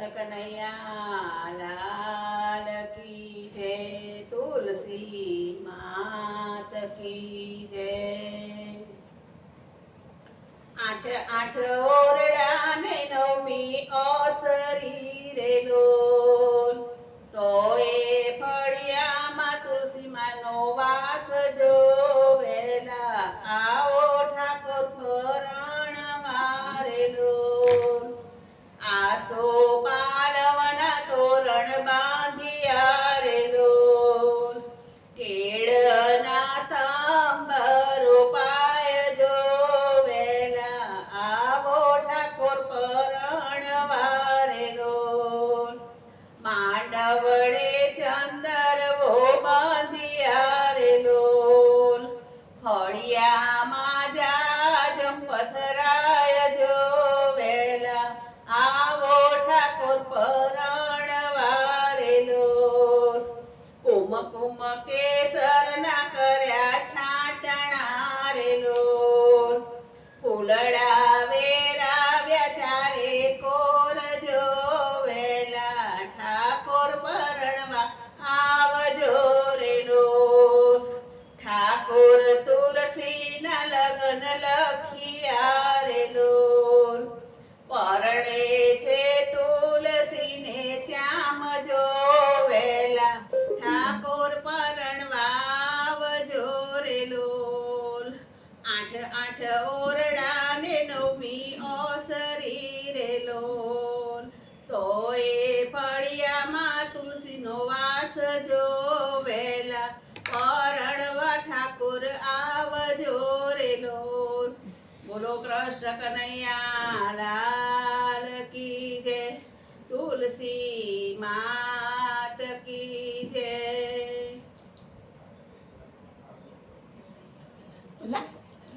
કનૈયા લાલ કી જય તુલસી માત કી જય આઠ આઠ ઓરડા ને નવમી ઓસરી રે કુમ કુમ કેસર ના કર્યા છાટણા રે લોલ ફૂલડા વેરાવ્યા ચારે કોર જોવેલા ઠાકોર પરણવા આવજો રે લોલ ઠાકોર તુલસીના લગ્ન લખિયા આઠ ઓરડા ને નવમી ઓસરી રે લોન. તો એ ફળિયામાં તુલસીનો વાસ જોવેલા. પરણવા ઠાકોર આવજો રે લોન. બોલો કૃષ્ણ કનૈયા, લાલ કી જય. તુલસી માત કી જય.